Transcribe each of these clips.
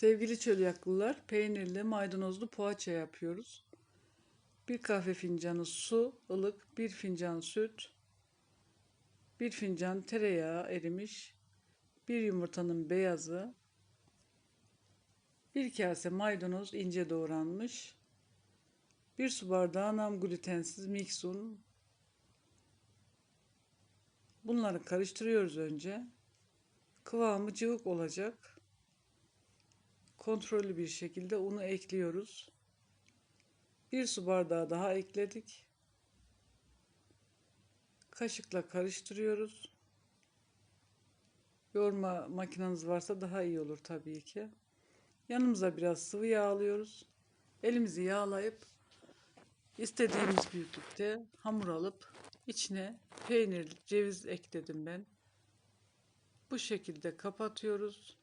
Sevgili çölyaklılar, peynirli maydanozlu poğaça yapıyoruz. Bir kahve fincanı su, ılık, bir fincan süt, bir fincan tereyağı erimiş, bir yumurtanın beyazı, bir kase maydanoz ince doğranmış, bir su bardağı nam glutensiz mix un. Bunları karıştırıyoruz önce. Kıvamı cıvık olacak kontrollü bir şekilde unu ekliyoruz. Bir su bardağı daha ekledik. Kaşıkla karıştırıyoruz. Yoğurma makineniz varsa daha iyi olur tabii ki. Yanımıza biraz sıvı yağ alıyoruz. Elimizi yağlayıp istediğimiz büyüklükte hamur alıp içine peynir, ceviz ekledim ben. Bu şekilde kapatıyoruz.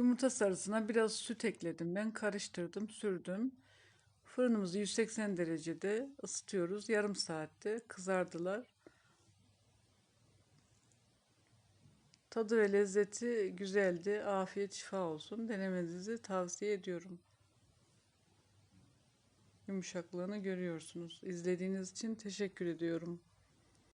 Yumurta sarısına biraz süt ekledim. Ben karıştırdım, sürdüm. Fırınımızı 180 derecede ısıtıyoruz. Yarım saatte kızardılar. Tadı ve lezzeti güzeldi. Afiyet şifa olsun. Denemenizi tavsiye ediyorum. Yumuşaklığını görüyorsunuz. İzlediğiniz için teşekkür ediyorum.